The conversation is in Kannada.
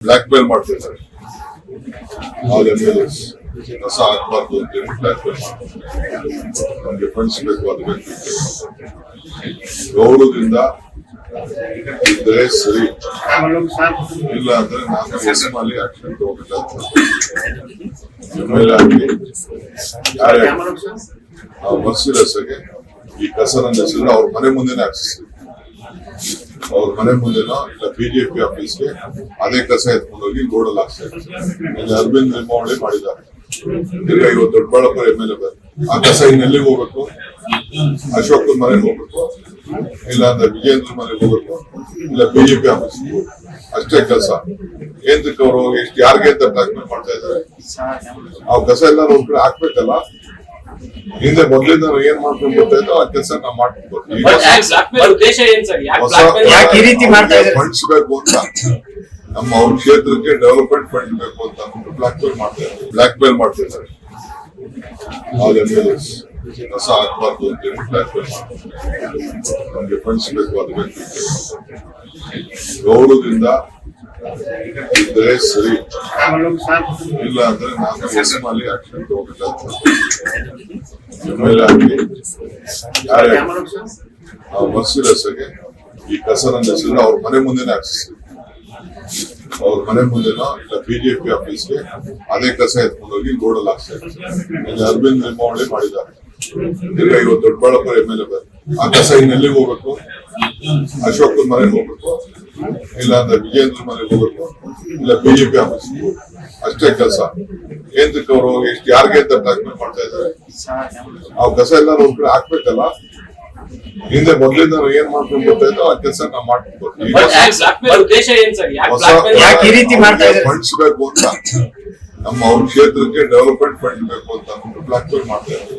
ಬ್ಲಾಕ್ ಮೇಲ್ ಎಸ್ ಕಸ ಹಾಕ್ಬಾರ್ದು ಅಂತೇಳಿ ಬ್ಲಾಕ್ ಮೇಲ್ ನಮ್ಗೆ ಫಂಡ್ಸ್ ಬೇಕು ಅದು ಬೇಕು. ಗೌರವದಿಂದ ಇದ್ರೆ ಸರಿ. ಇಲ್ಲ ಅಂದ್ರೆ ನಾನು ಎಸ್ ಅಲ್ಲಿ ಆಕ್ಷನ್ ತಗೋಬೇಕಾಗ್ತದೆ ಎಂ ಎಲ್ ಎ ಆಗಲಿ ಯಾರೇ ಈ ಕಸ ಹೆಸರು ಅವ್ರ ಮನೆ ಮುಂದೆನೆ ಹಾಕ್ಸಿಸ್ತೀವಿ ಅವ್ರ ಮನೆ ಮುಂದೆನೋ ಇಲ್ಲ ಬಿಜೆಪಿ ಆಫೀಸ್ಗೆ ಅದೇ ಕಸ ಎತ್ಕೊಂಡು ಹೋಗಿ ಗೋಡಲ್ಲಿ ಹಾಕ್ತಾ ಇಲ್ಲಿ ಅರವಿಂದ್ ಲಿಂಬಾವಳಿ ಮಾಡಿದ್ದಾರೆ. ತಿರ್ಗಾ ಇವತ್ತು ದೊಡ್ಡಬಳ್ಳಾಪುರ ಎಂ ಎಲ್ ಎ ಆ ಕಸ ಇನ್ನೆಲ್ಲಿಗೆ ಹೋಗ್ಬೇಕು? ಅಶೋಕ್ ಮನೆಗೆ ಹೋಗ್ಬೇಕು? ಇಲ್ಲ ಅಂದ್ರೆ ವಿಜೇಂದ್ರ ಮನೆಗೆ ಹೋಗ್ಬೇಕು? ಇಲ್ಲ ಬಿಜೆಪಿ ಆಫೀಸ್ ಅಷ್ಟೇ ಕೆಲಸ ಕೇಂದ್ರಕ್ಕೆ ಅವರು ಹೋಗಿ ಎಷ್ಟು ಯಾರಿಗೆ ಅಂತ ಮಾಡ್ತಾ ಇದ್ದಾರೆ? ಆ ಕಸ ಎಲ್ಲ ಒಂದ್ ಕಡೆ ಹಾಕ್ಬೇಕಲ್ಲ? ಹಿಂದೆ ಮೊದ್ಲಿಂದ ನಾವು ಏನ್ ಮಾಡ್ಕೊಂಡು ಬರ್ತಾ ಇದ್ದೋ ಆ ಕೆಲಸ ನಾವು ಮಾಡ್ಕೊಂಡು ಮಾಡ್ತಾ? ಫಂಡ್ಸ್ ಬೇಕು ಅಂತ. ನಮ್ಮ ಅವ್ರ ಕ್ಷೇತ್ರಕ್ಕೆ ಡೆವಲಪ್ಮೆಂಟ್ ಫಂಡ್ ಬೇಕು ಅಂತ ಅಂದ್ಬಿಟ್ಟು ಬ್ಲಾಕ್ ಮೇಲ್ ಮಾಡ್ತಾರೆ ಇದ್ದಾರೆ. ಬ್ಲಾಕ್ ಮೇಲ್ ಎಸ್ ಕಸ ಹಾಕ್ಬಾರ್ದು ಅಂತೇಳಿ ಬ್ಲಾಕ್ ಮೇಲ್ ಮಾಡ್ತಾರೆ ನಮ್ಗೆ ಫಂಡ್ಸ್ ಬೇಕು ಅದು ಬೇಕು ಗೌರವದಿಂದ ಇದ್ರೆ ಸರಿ. ಇಲ್ಲ ಅಂದ್ರೆ ನಾನು ಮರ್ಸಿಲೆಸ್ಗೆ ಈ ಕಸ ನನ್ನ ಹೆಸರು ಅವ್ರ ಮನೆ ಮುಂದೆ ಹಾಕ್ಸಿಸ್ತೀವಿ ಅವ್ರ ಮನೆ ಮುಂದೆನೋ ಇಲ್ಲ ಬಿಜೆಪಿ ಆಫೀಸ್ಗೆ ಅದೇ ಕಸ ಎತ್ಕೊಂಡು ಹೋಗಿ ಗೋಡಲ್ಲಿ ಹಾಕ್ತಾರೆ ಇಲ್ಲಿ ಅರವಿಂದ್ ಮಾಡಿದ್ದಾರೆ. ತಿರ್ಗಾ ಇವತ್ತು ದೊಡ್ಡಬಳ್ಳಾಪುರ ಎಂ ಎಲ್ ಎ ಆ ಕಸ ಇನ್ನೆಲ್ಲಿಗೆ ಹೋಗ್ಬೇಕು? ಅಶೋಕ್ ಮನೆಗೆ ಹೋಗ್ಬೇಕು. ಇಲ್ಲ ಅಂದ್ರೆ ವಿಜೇಂದ್ರ ಮನೆಗೆ ಹೋಗಬೇಕು ಇಲ್ಲ ಬಿಜೆಪಿ ಆಫೀಸ್ ಅಷ್ಟೇ ಕೆಲಸ. ಕೇಂದ್ರಕ್ಕೆ ಅವರು ಹೋಗಿ ಎಷ್ಟು ಯಾರಿಗೆ ಅಂತ ಬ್ಲಾಕ್ ಮೇಲ್ ಮಾಡ್ತಾ ಇದ್ದಾರೆ. ಆ ಕಸ ಎಲ್ಲ ಒಂದ್ ಕಡೆ ಹಾಕ್ಬೇಕಲ್ಲ? ಹಿಂದೆ ಮೊದ್ಲಿಂದ ನಾವು ಏನ್ ಮಾಡ್ಕೊಂಡು ಬರ್ತಾ ಇದ್ದೋ ಆ ಕೆಲಸ ನಾವು ಮಾಡ್ಕೊಂಡು ಬರ್ತೀವಿ. But blackmail sir? ಯಾಕೆ ಹೊಸ ಬ್ಲಾಕ್ ಈ ರೀತಿ ಮಾಡ್ತಾ ಇದ್ದಾರೆ? ಫಂಡ್ಸ್ ಬೇಕು ಅಂತ. ನಮ್ಮ ಅವ್ರ ಕ್ಷೇತ್ರಕ್ಕೆ ಡೆವಲಪ್ಮೆಂಟ್ ಫಂಡ್ ಬೇಕು ಅಂತ ಅಂದ್ಬಿಟ್ಟು ಬ್ಲಾಕ್ ಮೇಲ್ ಮಾಡ್ತಾ ಇದ್ದಾರೆ.